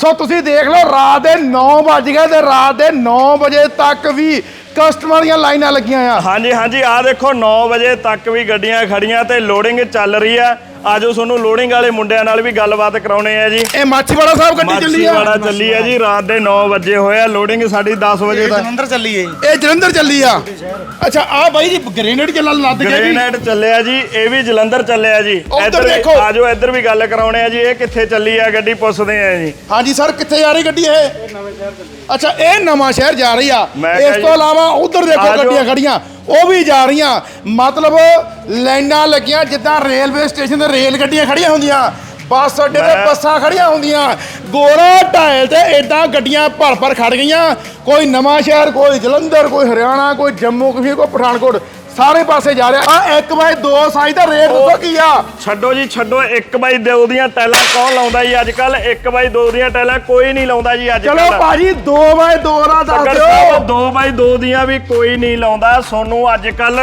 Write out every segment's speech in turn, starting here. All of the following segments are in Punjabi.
ਸੋ ਤੁਸੀਂ ਦੇਖ ਲਓ, ਰਾਤ ਦੇ 9 ਵੱਜ ਗਏ ਤੇ ਰਾਤ ਦੇ 9 ਵਜੇ ਤੱਕ ਵੀ ਕਸਟਮਰ ਦੀਆਂ ਲਾਈਨਾਂ ਲੱਗੀਆਂ ਆ। ਹਾਂਜੀ ਹਾਂਜੀ ਆ ਦੇਖੋ 9 ਵਜੇ ਤੱਕ ਵੀ ਗੱਡੀਆਂ ਖੜੀਆਂ ਤੇ ਲੋਡਿੰਗ ਚੱਲ ਰਹੀ ਆ। ਆਜੋ ਤੁਹਾਨੂੰ ਲੋਡਿੰਗ ਵਾਲੇ ਮੁੰਡਿਆਂ ਨਾਲ ਵੀ ਗੱਲਬਾਤ ਕਰਾਉਣੇ ਆ ਜੀ। ਇਹ ਮਾਛੀਵਾੜਾ ਸਾਹਿਬ ਗੱਡੀ ਚੱਲੀ ਆ? ਮਾਛੀਵਾੜਾ ਚੱਲੀ ਆ ਜੀ ਰਾਤ ਦੇ 9 ਵਜੇ ਹੋਇਆ ਲੋਡਿੰਗ ਸਾਡੀ 10 ਵਜੇ ਤੱਕ ਜਲੰਧਰ ਚੱਲੀ ਏ ਇਹ ਜਲੰਧਰ ਚੱਲੀ ਆ? ਅੱਛਾ ਆ ਬਾਈ ਜੀ ਗ੍ਰੇਨੇਡ ਚੱਲਣ ਲੱਦ ਗਿਆ ਜੀ ਗ੍ਰੇਨਾਈਟ ਚੱਲਿਆ ਜੀ ਇਹ ਵੀ ਜਲੰਧਰ ਚੱਲਿਆ ਜੀ। ਦੇਖੋ। ਆਜੋ ਇੱਧਰ ਵੀ ਗੱਲ ਕਰਾਉਣੇ ਆ ਜੀ ਇਹ ਕਿੱਥੇ ਚੱਲੀ ਆ ਗੱਡੀ ਪੁੱਛਦੇ ਆ ਜੀ। ਹਾਂਜੀ ਸਰ ਕਿੱਥੇ ਜਾ ਰਹੀ ਗੱਡੀ ਇਹ? ਅੱਛਾ ਇਹ ਨਵਾਂ ਸ਼ਹਿਰ ਜਾ ਰਹੀ ਆ। ਇਸ ਤੋਂ ਇਲਾਵਾ ਉਧਰ ਦੇਖੋ। ਗੱਡੀਆਂ ਖੜੀਆਂ। ਉਹ ਵੀ ਜਾ ਰਹੀਆਂ। ਮਤਲਬ ਲਾਈਨਾਂ ਲੱਗੀਆਂ ਜਿੱਦਾਂ ਰੇਲਵੇ ਸਟੇਸ਼ਨ ਤੇ ਰੇਲ ਗੱਡੀਆਂ ਖੜੀਆਂ ਹੁੰਦੀਆਂ। ਬੱਸ ਅੱਡੇ ਤੇ ਬੱਸਾਂ ਖੜੀਆਂ ਹੁੰਦੀਆਂ। ਗੋਰਾ ਢਾਇਲ ਤੇ ਇਦਾਂ ਗੱਡੀਆਂ ਭਰ ਭਰ ਖੜ ਗਈਆਂ। ਕੋਈ ਨਵਾਂ ਸ਼ਹਿਰ ਕੋਈ ਜਲੰਧਰ ਕੋਈ ਹਰਿਆਣਾ ਕੋਈ ਜੰਮੂ ਕਸ਼ਮੀਰ ਕੋਈ ਪਠਾਨਕੋਟ। ਸਾਰੇ ਪਾਸੇ ਜਾ ਰਿਹਾ। ਆ 1 ਬਾਈ 2 ਸਾਈਜ਼ ਦਾ ਰੇਟ ਦੱਸੋ ਕੀ ਆ? ਛੱਡੋ ਜੀ ਛੱਡੋ। 1 ਬਾਈ 2 ਦੀਆਂ ਟੈਲਾਂ ਕੌਣ ਲਾਉਂਦਾ ਜੀ ਅੱਜ ਕੱਲ 1 ਬਾਈ 2 ਦੀਆਂ ਟੈਲਾਂ ਕੋਈ ਨਹੀਂ ਲਾਉਂਦਾ ਜੀ ਅੱਜ ਚਲੋ ਕੱਲ ਭਾਜੀ 2 ਬਾਈ 2 ਦਾ ਦੱਸ ਦਿਓ। 2 ਬਾਈ 2 ਦੀਆਂ ਵੀ ਕੋਈ ਨਹੀਂ ਲਾਉਂਦਾ ਸੋਨੂੰ ਅੱਜ ਕੱਲ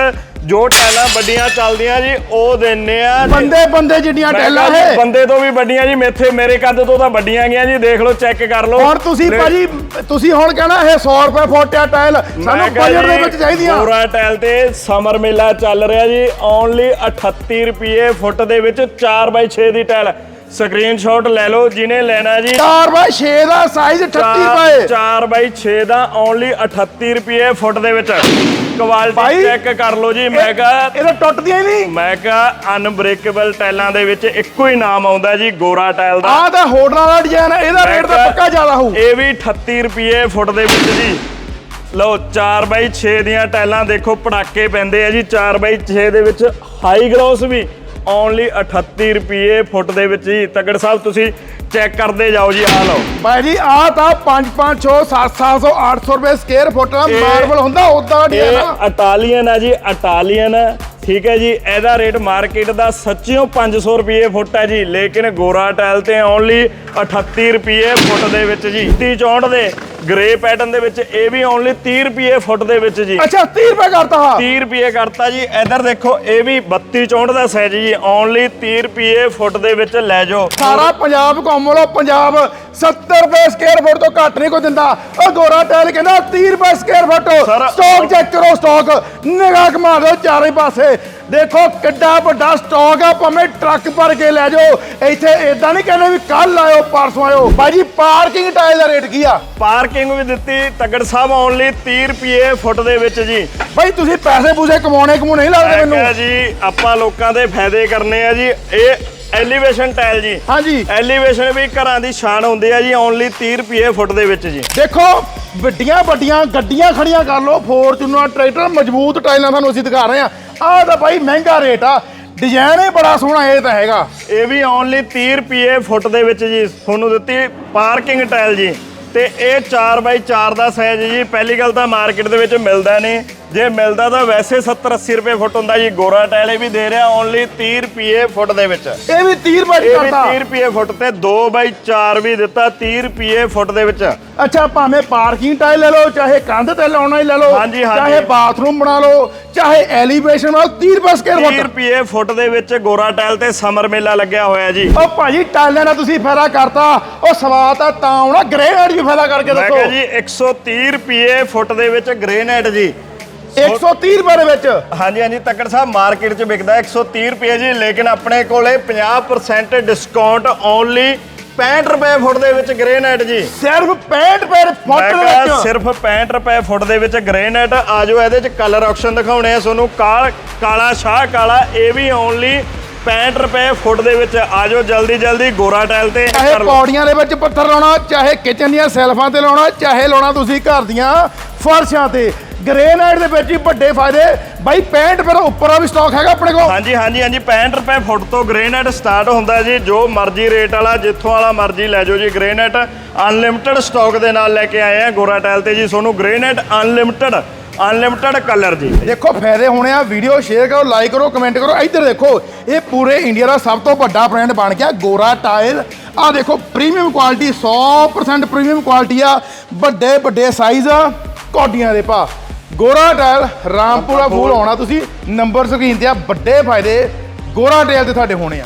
ਜੋ ਟੈਲਾਂ ਵੱਡੀਆਂ ਚੱਲਦੀਆਂ ਜੀ ਉਹ ਦਿੰਨੇ ਆ। ਬੰਦੇ ਬੰਦੇ ਜਿੱਡੀਆਂ ਟੈਲਾਂ ਹੈ। ਬੰਦੇ ਤੋਂ ਵੀ ਵੱਡੀਆਂ ਜੀ ਮੇਥੇ ਮੇਰੇ ਕੱਦ ਤੋਂ ਤਾਂ ਵੱਡੀਆਂ ਗਈਆਂ ਜੀ ਦੇਖ ਲਓ ਚੈੱਕ ਕਰ ਲਓ। ਹੁਣ ਤੁਸੀਂ ਭਾਜੀ ਤੁਸੀਂ ਹੁਣ ਕਹਿਣਾ ਇਹ 100 ਰੁਪਏ ਫੋਟਿਆ ਟਾਇਲ ਸਾਨੂੰ ਬਜਟ ਦੇ ਵਿੱਚ ਚਾਹੀਦੀਆਂ। ਗੋਰਾ ਟੈਲ ਤੇ ਸਮਰ ਮੇਲਾ ਚੱਲ ਰਿਹਾ ਜੀ ਓਨਲੀ 38 ਰੁਪਏ ਫੁੱਟ ਦੇ ਵਿੱਚ 4x6 ਦੀ ਟੈਲ। ਸਕਰੀਨਸ਼ਾਟ ਲੈ ਲਓ ਜਿਹਨੇ ਲੈਣਾ ਜੀ। 4 ਬਾਈ 6 ਦਾ ਸਾਈਜ਼ 38 ਪਏ 4x6 ਦਾ ਓਨਲੀ 38 ਰੁਪਏ ਫੁੱਟ ਦੇ ਵਿੱਚ। ਕੁਆਲਿਟੀ ਚੈੱਕ ਕਰ ਲਓ ਜੀ ਮੈਂ ਕਿਹਾ ਇਹ ਤਾਂ ਟੁੱਟਦੀਆਂ ਹੀ ਨਹੀਂ। ਮੈਂ ਕਿਹਾ ਅਨਬ੍ਰੇਕੇਬਲ ਟਾਈਲਾਂ ਦੇ ਵਿੱਚ ਇੱਕੋ ਹੀ ਨਾਮ ਆਉਂਦਾ ਜੀ ਗੋਰਾ ਟਾਈਲ ਦਾ। ਆਹ ਤਾਂ ਹੋਟਲਾਂ ਦਾ ਡਿਜ਼ਾਈਨ ਹੈ ਇਹਦਾ ਰੇਟ ਤਾਂ ਪੱਕਾ ਜ਼ਿਆਦਾ ਹੋਊ। ਇਹ ਵੀ 38 ਰੁਪਏ ਫੁੱਟ ਦੇ ਵਿੱਚ ਜੀ। ਲਓ 4x6 ਦੀਆਂ ਟਾਈਲਾਂ ਦੇਖੋ ਪੜਾਕੇ ਪੈਂਦੇ ਆ ਜੀ 4x6 ਦੇ ਵਿੱਚ ਹਾਈ ਗਲੋਸ ਵੀ। ਓਨਲੀ 38 ਰੁਪਏ ਫੁੱਟ ਦੇ ਵਿੱਚ ਜੀ। ਤਗੜ ਸਾਹਿਬ ਤੁਸੀਂ ਚੈੱਕ ਕਰਦੇ ਜਾਓ ਜੀ ਆ ਲਓ। ਭਾਈ ਜੀ ਆਹ ਤਾਂ 5 5 6 7 700 800 ਰੁਪਏ ਸਕੁਅਰ ਫੁੱਟ ਦਾ ਮਾਰਬਲ ਹੁੰਦਾ ਉਦਾਂ ਦਾ ਡਿਜ਼ਾਈਨ ਆ। ਇਟਾਲੀਅਨ ਹੈ ਜੀ ਇਟਾਲੀਅਨ ਠੀਕ ਹੈ ਜੀ ਇਹਦਾ ਰੇਟ ਮਾਰਕੀਟ ਦਾ ਸੱਚਿਓ 500 ਰੁਪਏ ਫੁੱਟ ਹੈ ਜੀ ਲੇਕਿਨ ਗੋਰਾ ਟਾਇਲ ਤੇ ਓਨਲੀ 38 ਰੁਪਏ ਫੁੱਟ ਦੇ ਵਿੱਚ ਜੀ। 30 64 ਦੇ ਗ੍ਰੇ ਪੈਟਰਨ ਦੇ ਵਿੱਚ ਇਹ ਵੀ ਓਨਲੀ 30 ਰੁਪਏ ਫੁੱਟ ਦੇ ਵਿੱਚ ਜੀ। ਅੱਛਾ 30 ਰੁਪਏ ਕਰਤਾ ਹਾਂ। 30 ਰੁਪਏ ਕਰਤਾ ਜੀ ਇਧਰ ਦੇਖੋ ਇਹ ਵੀ 32 64 ਦਾ ਸਾਈਜ਼ ਜੀ ਓਨਲੀ 30 ਰੁਪਏ ਫੁੱਟ ਦੇ ਵਿੱਚ ਲੈ ਜਾਓ। ਸਾਰਾ ਪੰਜਾਬ ਘੁੰਮ ਲਓ ਪੰਜਾਬ 70 ਰੁਪਏ ਸਕੁਅਰ ਫੁੱਟ ਤੋਂ ਘੱਟ ਨਹੀਂ ਕੋਈ ਦਿੰਦਾ। ਉਹ ਗੋਰਾ ਟਾਇਲ ਕਹਿੰਦਾ 30 ਰੁਪਏ ਸਕੁਅਰ ਫੁੱਟ ਸਟਾਕ ਚੈੱਕ ਕਰੋ ਸਟਾਕ ਨਿਗਾਹ ਘੁਮਾ ਦਿਓ ਚਾਰੇ ਪਾਸੇ। ਦੇਖੋ ਕਿੱਡਾ ਵੱਡਾ ਸਟਾਕ ਆ ਭਾਵੇਂ ਟਰੱਕ ਭਰ ਕੇ ਲੈ ਜਾਓ। ਇੱਥੇ ਇਦਾਂ ਨਹੀਂ ਕਹਿੰਦੇ ਵੀ ਕੱਲ ਆਇਓ ਪਰਸੋਂ ਆਇਓ। ਬਾਜੀ ਪਾਰਕਿੰਗ ਟਾਇਲ ਦਾ ਰੇਟ ਕੀ ਆ? ਪਾਰਕਿੰਗ ਵੀ ਦਿੱਤੀ ਤਗੜ ਸਾਹਿਬ ਓਨਲੀ 30 ਰੁਪਏ ਫੁੱਟ ਦੇ ਵਿੱਚ ਜੀ। ਬਾਈ ਤੁਸੀਂ ਪੈਸੇ ਪੂਸੇ ਕਮਾਉਣੇ ਕਮੂ ਨਹੀਂ ਲੱਗਦੇ ਮੈਨੂੰ। ਜੀ ਆਪਾਂ ਲੋਕਾਂ ਦੇ ਫਾਇਦੇ ਕਰਨੇ ਆ ਜੀ। ਇਹ ਐਲੀਵੇਸ਼ਨ ਟਾਇਲ ਜੀ। ਹਾਂਜੀ। ਐਲੀਵੇਸ਼ਨ ਵੀ ਘਰਾਂ ਦੀ ਸ਼ਾਨ ਹੁੰਦੀ ਆ ਜੀ ਓਨਲੀ 30 ਰੁਪਏ ਫੁੱਟ ਦੇ ਵਿੱਚ ਜੀ। ਦੇਖੋ ਵੱਡੀਆਂ ਵੱਡੀਆਂ ਗੱਡੀਆਂ ਖੜੀਆਂ ਕਰ ਲਓ ਫੋਰਚੂਨਰ ਟਰੈਕਟਰ ਮਜ਼ਬੂਤ ਟਾਈਲਾਂ ਤੁਹਾਨੂੰ ਅਸੀਂ ਦਿਖਾ ਰਹੇ ਆ। ਆਹ ਤਾਂ ਬਾਈ ਮਹਿੰਗਾ ਰੇਟ ਆ। ਡਿਜ਼ਾਈਨ ਹੀ ਬੜਾ ਸੋਹਣਾ ਇਹ ਤਾਂ ਹੈਗਾ। ਇਹ ਵੀ ਓਨਲੀ 30 ਰੁਪਏ ਫੁੱਟ ਦੇ ਵਿੱਚ ਜੀ ਤੁਹਾਨੂੰ ਦਿੱਤੀ ਪਾਰਕਿੰਗ ਟਾਇਲ ਜੀ। ਤੇ ਇਹ 4x4 ਦਾ ਸਾਈਜ਼ ਜੀ ਪਹਿਲੀ ਗੱਲ ਤਾਂ ਮਾਰਕੀਟ ਦੇ ਵਿੱਚ ਮਿਲਦਾ ਨਹੀਂ। ਜੇ ਮਿਲਦਾ ਤਾਂ ਵੈਸੇ 70 80 ਰੁਪਏ ਫੁੱਟ ਹੁੰਦਾ ਜੀ। ਗੋਰਾ ਟਾਇਲ ਇਹ ਵੀ ਦੇ ਰਿਹਾ ਓਨਲੀ 30 ਰੁਪਏ ਫੁੱਟ ਦੇ ਵਿੱਚ। ਇਹ ਵੀ 30 ਰੁਪਏ ਇਹ ਵੀ ਕਰਤਾ। 30 ਰੁਪਏ ਫੁੱਟ ਤੇ 2x4 ਵੀ ਦਿੱਤਾ 30 ਰੁਪਏ ਫੁੱਟ ਦੇ ਵਿੱਚ। ਅੱਛਾ ਭਾਵੇਂ ਪਾਰਕਿੰਗ ਟਾਈਲ ਲੈ ਲਓ ਚਾਹੇ ਕੰਧ ਤੇ ਲਾਉਣਾ ਹੀ ਲੈ ਲਓ ਹਾਂਜੀ, ਹਾਂਜੀ। ਚਾਹੇ ਬਾਥਰੂਮ ਬਣਾ ਲਓ ਚਾਹੇ ਐਲੀਵੇਸ਼ਨ ਵਾਲ 30 ਰੁਪਏ ਸਕੁਅਰ 30 ਫੁੱਟ ਰੁਪਏ ਫੁੱਟ ਦੇ ਵਿੱਚ ਗੋਰਾ ਟਾਇਲ ਤੇ ਸਮਰ ਮੇਲਾ ਲੱਗਿਆ ਹੋਇਆ ਜੀ। ਉਹ ਭਾਜੀ ਟਾਈਲਾਂ ਨਾਲ ਤੁਸੀਂ ਫਾਇਦਾ ਕਰਤਾ। ਉਹ ਸਵਾਦ ਤਾਂ ਆਉਣਾ ਗ੍ਰੇਨਾਈਟ ਵੀ ਫਾਇਦਾ ਕਰਕੇ ਮੈਂ ਦੱਸੋ। ਕਿਹਾ ਜੀ 130 ਰੁਪਏ ਫੁੱਟ ਦੇ ਵਿੱਚ ਗ੍ਰੇਨਾਈਟ ਜੀ। 130 ਰੁਪਏ ਦੇ ਵਿੱਚ? ਹਾਂਜੀ ਹਾਂਜੀ ਤੱਕੜ ਸਾਹਿਬ ਮਾਰਕੀਟ 'ਚ ਵਿਕਦਾ 130 ਰੁਪਏ ਜੀ ਲੇਕਿਨ ਆਪਣੇ ਕੋਲੇ 50% ਡਿਸਕਾਊਂਟ ਓਨਲੀ 65 ਰੁਪਏ ਫੁੱਟ ਦੇ ਵਿੱਚ ਗ੍ਰੇਨਾਈਟ ਜੀ। ਸਿਰਫ 65 ਰੁਪਏ ਫੁੱਟ ਦੇ ਵਿੱਚ? ਸਿਰਫ 65 ਰੁਪਏ ਫੁੱਟ ਦੇ ਵਿੱਚ ਗ੍ਰੇਨਾਈਟ ਆਜੋ ਇਹਦੇ 'ਚ ਕਲਰ ਆਪਸ਼ਨ ਦਿਖਾਉਣੇ ਆ ਤੁਹਾਨੂੰ। ਕਾਲ ਕਾਲਾ ਸ਼ਾਹ ਕਾਲਾ ਇਹ ਵੀ ਓਨਲੀ 65 ਰੁਪਏ ਫੁੱਟ ਦੇ ਵਿੱਚ। ਆਜੋ ਜਲਦੀ ਜਲਦੀ ਗੋਰਾ ਟਾਇਲ ਤੇ ਚਾਹੇ। ਪੌੜੀਆਂ ਦੇ ਵਿੱਚ ਪੱਥਰ ਲਾਉਣਾ ਚਾਹੇ ਕਿਚਨ ਦੀਆਂ ਸੈਲਫਾਂ ਤੇ ਲਾਉਣਾ ਚਾਹੇ ਲਾਉਣਾ ਤੁਸੀਂ ਘਰ ਦੀਆਂ। ਫਰਸ਼ਾਂ ਤੇ। ਗ੍ਰੇਨਾਈਟ ਦੇ ਵਿੱਚ ਹੀ ਵੱਡੇ ਫਾਇਦੇ। ਬਾਈ 65 ਰੁਪਏ ਦਾ ਉੱਪਰ ਆ ਵੀ ਸਟਾਕ ਹੈਗਾ ਆਪਣੇ ਕੋਲ? ਹਾਂਜੀ ਹਾਂਜੀ ਹਾਂਜੀ 65 ਰੁਪਏ ਫੁੱਟ ਤੋਂ ਗ੍ਰੇਨਾਈਟ ਸਟਾਰਟ ਹੁੰਦਾ ਜੀ। ਜੋ ਮਰਜ਼ੀ ਰੇਟ ਵਾਲਾ ਜਿੱਥੋਂ ਵਾਲਾ ਮਰਜ਼ੀ ਲੈ ਜਾਓ ਜੀ। ਗ੍ਰੇਨਾਈਟ ਅਨਲਿਮਿਟਿਡ ਸਟਾਕ ਦੇ ਨਾਲ ਲੈ ਕੇ ਆਏ ਆ ਗੋਰਾ ਟਾਇਲ ਤੇ ਜੀ। ਤੁਹਾਨੂੰ ਗ੍ਰੇਨਾਈਟ ਅਨਲਿਮਿਟਿਡ ਅਨਲਿਮਿਟਿਡ ਕਲਰ ਜੀ। ਦੇਖੋ ਫਾਇਦੇ ਹੋਣੇ ਆ। ਵੀਡੀਓ ਸ਼ੇਅਰ ਕਰੋ ਲਾਈਕ ਕਰੋ ਕਮੈਂਟ ਕਰੋ। ਇੱਧਰ ਦੇਖੋ ਇਹ ਪੂਰੇ ਇੰਡੀਆ ਦਾ ਸਭ ਤੋਂ ਵੱਡਾ ਬ੍ਰਾਂਡ ਬਣ ਗਿਆ ਗੋਰਾ ਟਾਇਲ। ਆ ਦੇਖੋ ਪ੍ਰੀਮੀਅਮ ਕੁਆਲਿਟੀ 100% ਪ੍ਰੀਮੀਅਮ ਕੁਆਲਿਟੀ ਆ। ਵੱਡੇ ਵੱਡੇ ਸਾਈਜ਼ ਕੋਡੀਆਂ ਦੇ ਪਾ ਗੋਰਾ ਟਾਇਲ ਰਾਮਪੁਰਾ ਫੂਲ ਆਉਣਾ ਤੁਸੀਂ। ਨੰਬਰ ਸਕਰੀਨ ਤੇ ਆ ਵੱਡੇ ਫਾਇਦੇ ਗੋਰਾ ਟਾਇਲ ਤੇ ਤੁਹਾਡੇ ਹੋਣੇ ਆ।